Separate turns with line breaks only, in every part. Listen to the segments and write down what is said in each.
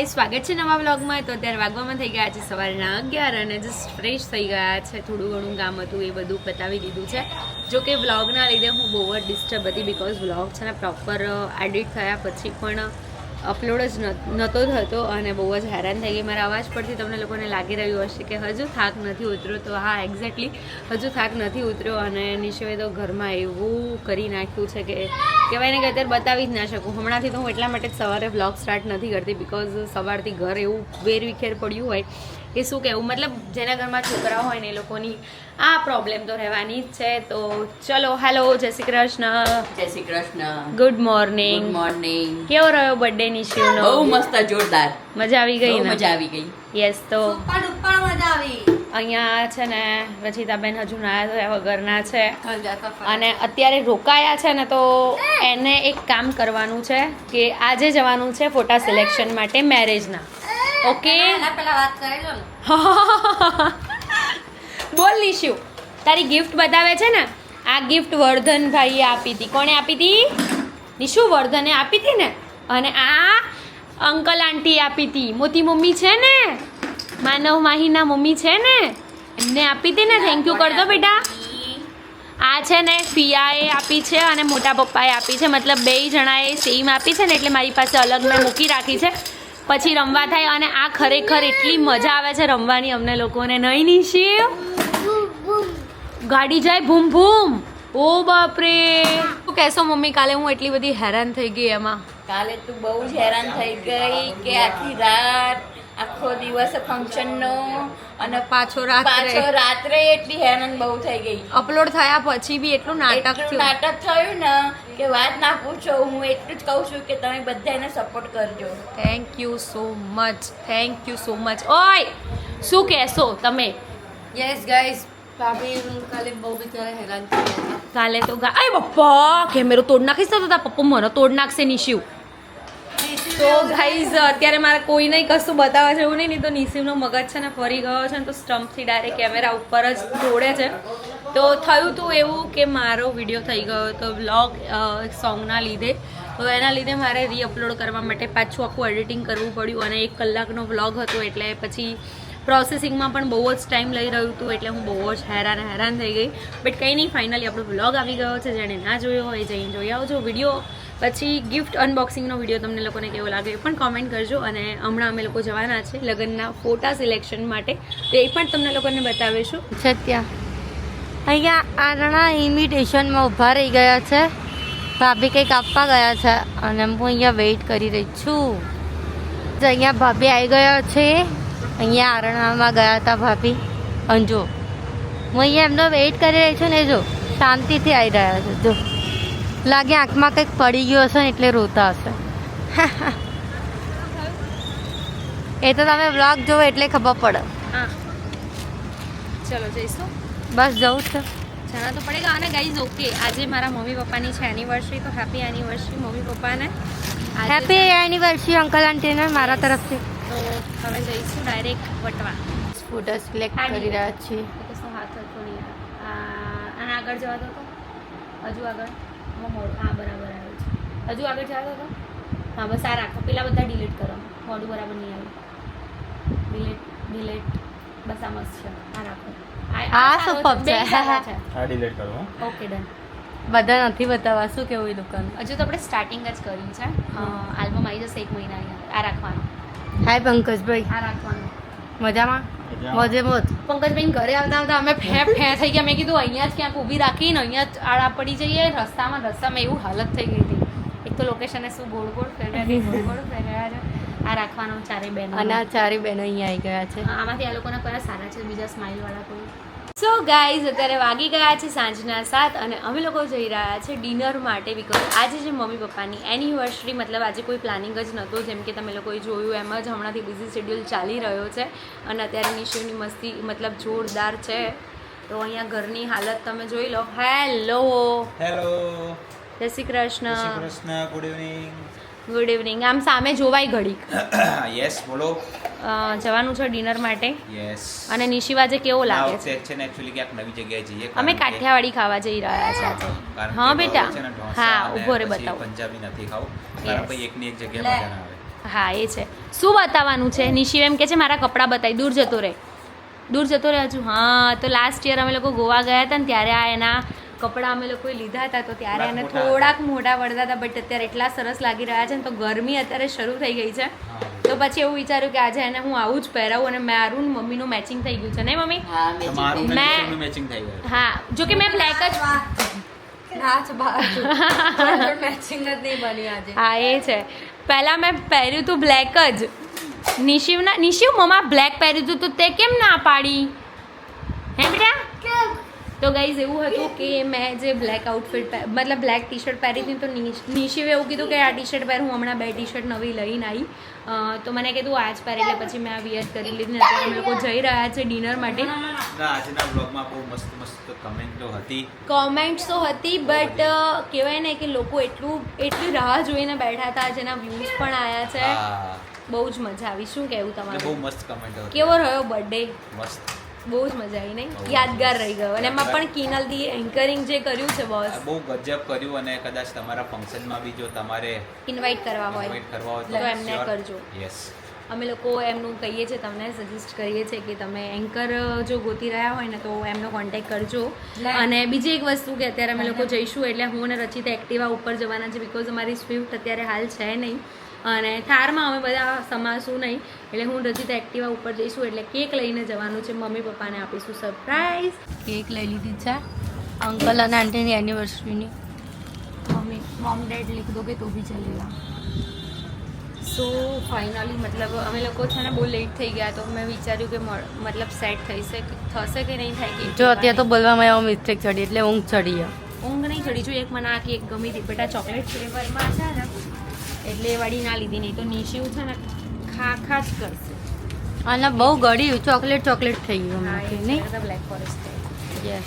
ગાય સ્વાગત છે નવા વ્લોગમાં તો અત્યારે વાગવામાં થઈ ગયા છે સવારના અગિયાર અને જસ્ટ ફ્રેશ થઈ ગયા છે. થોડું ઘણું કામ હતું એ બધું પતાવી દીધું છે. જો કે વ્લોગના લીધે હું બહુ જ ડિસ્ટર્બ હતી બિકોઝ વ્લોગ છે ને પ્રોપર એડિટ થયા પછી પણ અપલોડ જ નહોતો થતો અને બહુ જ હેરાન થઈ ગઈ. મારા અવાજ પરથી તમને લોકોને લાગી રહ્યું હશે કે હજુ થાક નથી ઉતર્યો. તો હા એક્ઝેક્ટલી હજુ થાક નથી ઉતર્યો અને નિશોએ તો ઘરમાં એવું કરી નાખ્યું છે કે, કહેવાય ને કે અત્યારે બતાવી જ ના શકું. હમણાંથી તો હું એટલા માટે જ સવારે વ્લોગ સ્ટાર્ટ નથી કરતી બિકોઝ સવારથી ઘર એવું વેરવિખેર પડ્યું હોય કે શું કહેવું? મતલબ જેના ઘરમાં છોકરા હોય ને એ લોકોની આ પ્રોબ્લેમ તો રહેવાની જ છે. તો ચલો હેલો જય શ્રી કૃષ્ણ.
જય Shri
Krishna. Good
morning morning
કેવો રહ્યો બર્થડે નિશિવનો
બહુ મસ્ત જોરદાર.
મજા આવી ગઈ ને?
મજા આવી ગઈ.
યસ તો
મજા આવી.
અહીંયા છે ને રચિતાબેન હજુ નાયા ધોયા વગરના છે. અને અત્યારે રોકાયા છે ને તો એને એક કામ કરવાનું છે કે આજે જવાનું છે ફોટા સિલેક્શન માટે મેરેજના ઓકે.
પેલા વાત કરી લો
બોલ નિશુ તારી ગિફ્ટ બતાવે છે ને? આ ગિફ્ટ વર્ધનભાઈએ આપી હતી. કોણે આપી હતી? નિશુ વર્ધને આપી હતી ને? અને આ અંકલ આંટી આપી હતી. મોતી મમ્મી છે ને? માનવ માહીના મમ્મી છે ને? એમને આપી હતી ને? થેન્ક યુ કરતો બેટા. આ છે ને ફિયાએ આપી છે અને મોટા પપ્પાએ આપી છે. મતલબ બે જણાએ સેમ આપી છે ને એટલે મારી પાસે અલગ મેં મૂકી રાખી છે. પછી રમવા થાય અને આ ખરેખર એટલી મજા આવે છે રમવાની અમને લોકોને નહીં નિશિવ? ગાડી જાય ભૂમ ભૂમ. ઓ બાપરે. તું કહેશો મમ્મી કાલે હું એટલી બધી હેરાન થઈ ગઈ એમાં.
કાલે તું બહુ જ હેરાન થઈ ગઈ કે આખી રાત આખો દિવસ ફંક્શન નો અને
પાછો
પાછો રાત્રે એટલી હેરાન બહુ થઈ ગઈ.
અપલોડ થયા પછી બી એટલું નાટક થયું.
નાટક થયું ને કે વાત ના પૂછો હું એટલું જ કહું છું કે તમે બધા એને સપોર્ટ કરજો.
Thank you so much thank you so much ઓય શું કહેશો તમે?
યસ ગાઈઝ ભાભી કાલે બહુ બિચારા હેરાન થયા
કાલે તો ગા અય પપ્પા કેમેરો તોડ નાખીશ તો પપ્પા મને તોડ નાખશે નિશિવ. તો ગાઈઝ અત્યારે મારે કોઈ નહીં કશું બતાવે છે એવું નહીં નહીં તો નિશિવનો મગજ છે ને ફરી ગયો છે ને તો સ્ટમ્પથી ડાયરેક્ટ કેમેરા ઉપર જ દોડે છે. તો થયું હતું એવું કે મારો વીડિયો થઈ ગયો હતો વ્લોગ સોંગના લીધે. તો એના લીધે મારે રીઅપલોડ કરવા માટે પાછું આખું એડિટિંગ કરવું પડ્યું અને એક કલાકનો વ્લોગ હતો એટલે પછી પ્રોસેસિંગમાં પણ બહુ જ ટાઈમ લઈ રહ્યું હતું એટલે હું બહુ જ હેરાન હેરાન થઈ ગઈ. બટ કંઈ નહીં ફાઇનલી આપણો વ્લોગ આવી ગયો છે. જેણે ના જોયો હોય, જઈને જોઈ આવજો વીડિયો પછી ગિફ્ટ અનબોક્સિંગનો વીડિયો તમને લોકોને કેવો લાગે એ પણ કોમેન્ટ કરજો. અને હમણાં અમે લોકો જવાના છે લગ્નના ફોટા સિલેક્શન માટે. તો એ પણ તમને લોકોને બતાવીશું.
છે ત્યાં અહીંયા આરણા ઇન્વિટેશનમાં ઊભા રહી ગયા છે. ભાભી કંઈક આપવા ગયા છે. અને હું અહીંયા વેઇટ કરી રહી છું. અહીંયા ભાભી આવી ગયા છે. અહીંયા આરણામાં ગયા હતા ભાભી. અંજો હું અહીંયા એમનો વેઇટ કરી રહી છું ને જો શાંતિથી આવી રહ્યા છે જો. લાગે આંખમાં કંઈક પડી ગયું હશે ને એટલે રોતા હશે. એ તો તમે વ્લોગ જોવો એટલે ખબર પડે.
હા. ચલો જઈશું.
બસ જવું છે.
જણા તો પડેગા અને ગાઈઝ ઓકે આજે મારા મમ્મી પપ્પાની છે એનિવર્સરી તો હેપી એનિવર્સરી મમ્મી પપ્પાને.
હેપી એનિવર્સરી અંકલ આંટીને મારા તરફથી.
તો હવે જઈશું ડાયરેક્ટ વટવા.
સ્કૂટર સિલેક્ટ કરી રહ્યા છીએ.
કશો હાથ હતો નહીં આના આગળ જવા દો તો. હજુ આગળ. મોડું હા બરાબર આવ્યો છે. હજુ આગળ જવા દો તો. હા બસ આ રાખો. પેલા બધા ડિલીટ કરો. મોડું બરાબર નહીં આવ્યું ડિલીટ ડિલીટ બસ આ મસ્ત છે. આ રાખો.
આ superb છે.
આ ડિલીટ કરો
ઓકે ડન
બધા નથી બતાવવા. શું કેવું એ દુકાન
હજુ તો આપણે સ્ટાર્ટિંગ જ કર્યું છે. આલ્બમ આવી જશે એક મહિના અહીંયા આ રાખવાનું.
હાય પંકજભાઈ.
આ રાખવાનું.
મજામાં? મજે મોજે.
પંકજભાઈ ઘરે આવતા આવતા અમે ફે ફે થઈ ગયા. મેં કીધું અહીંયા જ ક્યાંક ઊભી રાખીને અહીંયા જ આડા પડી જઈએ. રસ્તામાં રસ્તામાં એવું હાલત થઈ ગઈ હતી. એક તો લોકેશને શું ગોળ ગોળ ફેરવ્યા ગોળ ગોળ ફેરવ્યા છે આ રાખવાનો ચારે બેન
અને આ ચારે બેન અહીંયા આવી ગયા છે.
આમાંથી આ લોકોના કયા સારા છે બીજા સ્માઇલ વાળા કોઈ? સો ગાઈઝ અત્યારે વાગી ગયા છે સાંજના સાત અને અમે લોકો જઈ રહ્યા છે ડિનર માટે બિકોઝ આજે જે મમ્મી પપ્પાની એનિવર્સરી મતલબ આજે કોઈ પ્લાનિંગ જ નહોતું. જેમ કે તમે લોકોએ જોયું એમ જ હમણાંથી બિઝી શેડ્યુલ ચાલી રહ્યો છે અને અત્યારે નિશિવની મસ્તી મતલબ જોરદાર છે. તો અહીંયા ઘરની હાલત તમે જોઈ લો. હેલો
હેલો
જય
Shri
Krishna.
Krishna. Good evening
good evening આમ સામે જોવાય ઘડીક.
યસ બોલો.
જવાનું છે ડિનર માટે.
યસ
અને નિશિવાજે કેવો લાગે? છે
છે ને એક્ચ્યુઅલી ક્યાંક નવી જગ્યાએ જઈએ.
અમે કાઠિયાવાડી ખાવા જઈ રહ્યા છે આજે હા બેટા. હા
ઊભો
ઊભો રે બતાવો.
પંજાબી નથી ખાવું. કારણ કે એકની એક જગ્યાએ મજા આવે.
હા એ છે. શું બતાવવાનું છે? નિશિવ એમ કે છે મારા કપડાં બતાવી દૂર જતો રહે દૂર જતો રહે હજુ? હા તો લાસ્ટ યર અમે લોકો ગોવા ગયા હતા ને ત્યારે આ એના કપડાં અમે લોકોએ લીધા હતા તો ત્યારે એને થોડાક મોટા પડતા હતા બટ અત્યારે એટલા સરસ લાગી રહ્યા છે ને તો ગરમી અત્યારે શરૂ થઈ ગઈ છે. તો પછી એવું વિચાર્યું કે આજે એને હું આવું જ પહેરાવું અને મારું મમ્મીનું મેચિંગ થઈ ગયું છે. નહીં મમ્મી?
મેં
ને મેચિંગ થઈ ગયું.
હા જો કે મેં બ્લેક જ
મેચિંગ જ નહીં બની આજે.
હા એ છે. પહેલાં મેં પહેર્યું હતું બ્લેક જ. નિશિવના નિશિવ મમ્મા બ્લેક પહેર્યું હતું તો તે કેમ ના પાડી? તો ગાઈઝ એવું હતું કે મેં જે બ્લેક આઉટફિટ મતલબ બ્લેક ટી શર્ટ પહેરી હતી તો નિશ- નિશિવે એવું કીધું કે આ ટી શર્ટ પહેર હું હમણાં બે ટી શર્ટ નવી લઈને આવી તો મને કીધું આજ પહેર એટલે પછી મેં આ વિયર કરી લીધી ને અત્યારે અમે લોકો જઈ રહ્યા છે ડિનર માટે.
આજના બ્લોગમાં બહુ મસ્ત મસ્ત કમેન્ટો હતી.
કોમેન્ટ્સ તો હતી બટ કહેવાય ને કે લોકો એટલું એટલી રાહ જોઈને બેઠા હતા જેના વ્યૂઝ પણ આવ્યા છે. બહુ જ મજા આવી. શું કહેવું
એટલે બહુ
તમારું?
મસ્ત કમેન્ટ
કેવો રહ્યો બર્થડે
મસ્ત.
બહુ જ મજા આવી નહીં? યાદગાર રહી ગયો. અને એમાં. પણ કિનલદી એન્કરિંગ જે કર્યું છે બોસ
બહુ ગજબ કર્યું અને કદાચ તમારા ફંક્શનમાં બી જો તમારે
ઇન્વાઇટ કરવા હોય
ઇન્વાઇટ કરવા હોય
તો એમને કરજો.
યસ
અમે લોકો એમનું કહીએ છીએ તમને સજેસ્ટ કરીએ છીએ કે તમે એન્કર જો ગોતી રહ્યા હોય ને તો એમનો કોન્ટેક કરજો. અને બીજી એક વસ્તુ કે અત્યારે અમે લોકો જઈશું એટલે હું અને રચિતા એક્ટિવા ઉપર જવાના છે બિકોઝ અમારી સ્વિફ્ટ અત્યારે હાલ છે નહીં. અને થારમાં અમે બધા સમાશું નહીં. એટલે હું રજીતા એક્ટિવા ઉપર જઈશું એટલે કેક લઈને જવાનું છે. મમ્મી પપ્પાને આપીશું સરપ્રાઈઝ
કેક લઈ લીધી છે અંકલ અને આંટીની એનિવર્સરીની
મમ્મી મોમ ડેડ લીખ દો કે તો ભી ચલેગા સો ફાઇનલી મતલબ અમે લોકો છે ને બહુ લેટ થઈ ગયા તો મેં વિચાર્યું કે મતલબ સેટ થઈશે થશે કે નહીં થાય કે
જો અત્યારે તો બોલવામાં એવો મિસ્ટેક ચડી એટલે ઊંઘ ચડી.
ઊંઘ નહીં ચડી. જો એક મને આ કેક ગમી હતી. બેટા ચોકલેટ ફ્લેવરમાં છે ને એટલે વાળી ના લીધી નહીં તો નીશી છે ને ખા ખા જ કરશે.
અને બહુ ગળ્યું ચોકલેટ ચોકલેટ થઈ ગયું નહીં?
બ્લેક ફોરેસ્ટ
યસ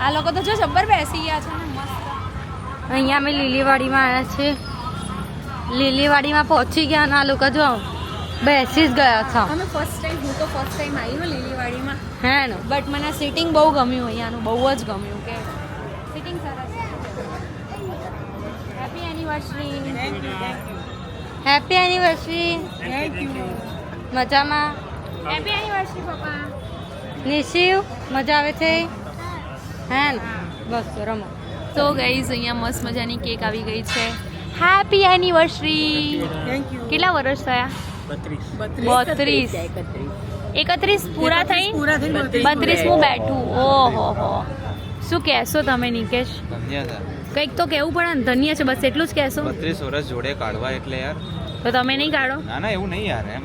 આ લોકો તો જો જબ્બર બેસી ગયા છે ને મસ્ત.
અહીંયા અમે લીલીવાડીમાં આવ્યા છીએ લીલીવાડીમાં પહોંચી ગયા ના લોકો જો બેસી જ ગયા હતા
અમે ફર્સ્ટ ટાઈમ હું તો ફર્સ્ટ ટાઈમ આવી હું લીલીવાડીમાં.
હે ને?
બટ મને સિટિંગ બહુ ગમ્યું અહીંયાનું બહુ જ ગમ્યું કે સિટિંગ સરસ હેપી એનિવર્સરી
મજામાં?
હેપી એનિવર્સરી પપ્પા.
નિશિવ મજા આવે છે? હે. ને? બસ તો રમો.
તો ગઈઝ અહીંયા મસ્ત મજાની કેક આવી ગઈ છે. હેપી એનિવર્સરી કેટલા વર્ષ થયા? બત્રીસ. એકત્રીસ. પૂરા થઈ? બત્રીસ હું બેઠું. ઓહો હો. શું કહેશો તમે નિકેશ?
ધન્ય
કંઈક તો કહેવું પડે ને ધન્ય છે બસ એટલું જ કહેશો.
બત્રીસ વર્ષ જોડે કાઢવા એટલે યાર.
તો તમે નહીં કાઢો?
ના ના એવું નહીં યાર એમ.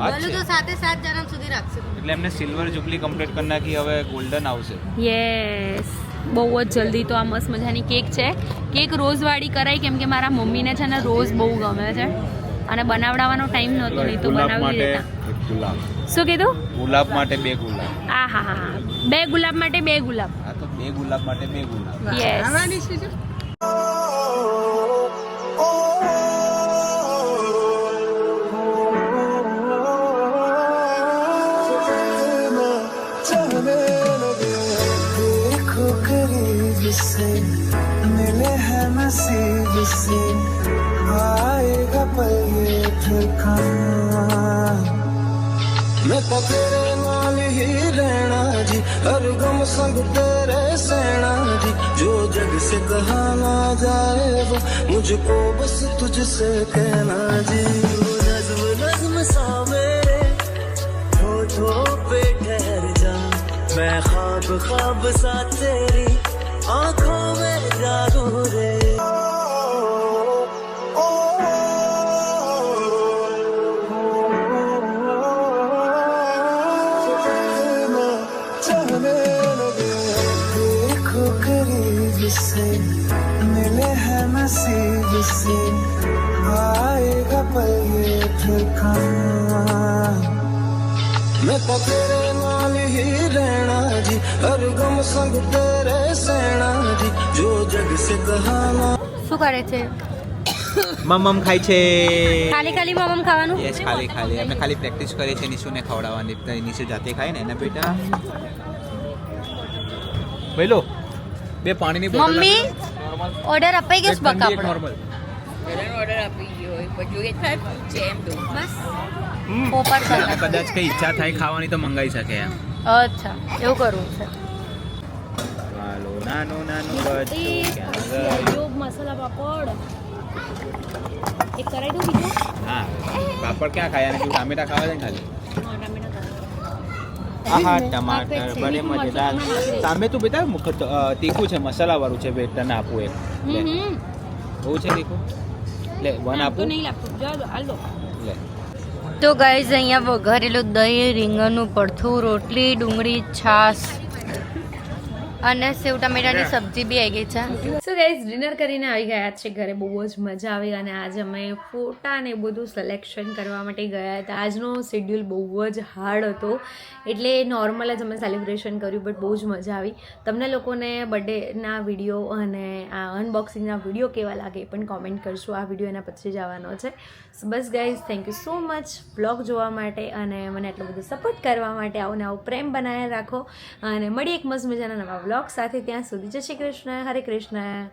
બોલું તો સાથે સાત જન્મ સુધી રાખશે.
એટલે એમને સિલ્વર જુબલી કમ્પ્લીટ કરી નાખી હવે ગોલ્ડન આવશે.
યેસ બહુ જ જલ્દી તો આ મસ્ત મજાની કેક છે. કેક રોઝવાળી કરાઈ કેમ કે મારા મમ્મીને છે ને રોઝ બહુ ગમે છે. અને બનાવડાવવાનો ટાઈમ નહોતો નહીં તો બનાવી દેતા.
ગુલાબ.
શું કીધું?
ગુલાબ માટે બે ગુલાબ.
આ હા હા બે ગુલાબ માટે બે ગુલાબ.
બે ગુલાબ માટે બે ગુલાબ
યસ
चलने लगे देखो करीब से मिले हैं नसीब से आएगा पल ये फिर कहाँ मैं तो तेरे नाल रहना जी, हर गम संग तेरे सहना जी। जो जग से कहा ना जाए वो, मुझको बस तुझसे कहना जी। नज्म नज्म सा मेरे होठों पे ठहर जा। मैं ख्वाब ख्वाब सा तेरी आँखों में जागू रे। हैं नसीब से आएगा पल ये फिर कहाँ मैं तो तेरे नाल ही रहना जी हर गम संग तेरे सहना जी जो जग से कहा ना
શું કરે છે
મમ ખાય છે
ખાલી ખાલી મમ ખાવાનું
યસ ખાલી ખાલી અમે ખાલી પ્રેક્ટિસ કરીએ છીએ નિશુને ખવડાવવાની નિશુ જાતે ખાય ને એના બેટા ભાઈ લો બે પાણીની બોટલ
મમ્મી ઓર્ડર અપાઈ ગયો બકા આપણો
નોર્મલ
ઘરેનો ઓર્ડર આપી ગયો પણ જોઈએ થાય છે એમ તો.
બસ. પોપટ
અને કદાચ કઈ ઈચ્છા થાય ખાવાની તો મંગાવી શકે એમ.
અચ્છા એવું કરવું છે.
હાલો નાનું નાનું બચ્ચો
મસાલા પાપડ. એક કરાવી દઉં બીજું?
હા પાપડ ક્યાં ખાયા? નથી ટામેટા ખાવા છે ખાલી. આહા ટમાટર. બને
તીખું
મજેદાર
સામે નાખી.
બેટા મુખ તીખું છે મસાલા વાળું છે બે તને આપું એક. બહુ છે તીખું લે વન
તો
આપું
નહીં લાગતું
લે
તો ગાઈઝ અહીંયા વઘારેલું દહીં રીંગણનું પડથું રોટલી ડુંગળી છાશ અને સેવ ટમેટાની સબ્જી બી આવી ગઈ છે.
સો ગાઈઝ ડિનર કરીને આવી ગયા છે ઘરે, બહુ જ મજા આવી અને આજે અમે ફોટા ને બધું સિલેક્શન કરવા માટે ગયા હતા. આજનો શેડ્યુલ બહુ જ હાર્ડ હતો. એટલે નોર્મલ જ અમે સેલિબ્રેશન કર્યું બટ બહુ જ મજા આવી. તમને લોકોને બર્થડેના વીડિયો અને આ અનબોક્સિંગના વીડિયો કેવા લાગે એ પણ કોમેન્ટ કરશો આ વીડિયો એના પછી જ આવવાનો છે બસ guys thank you so much blog જોવા માટે અને મને આટલો બધો સપોર્ટ કરવા માટે આવો ને આવો પ્રેમ બનાવી રાખો. અને મળી એક મસ્ત મજાના નવા બ્લોગ સાથે ત્યાં સુધી. જય શ્રી કૃષ્ણ હરે કૃષ્ણ.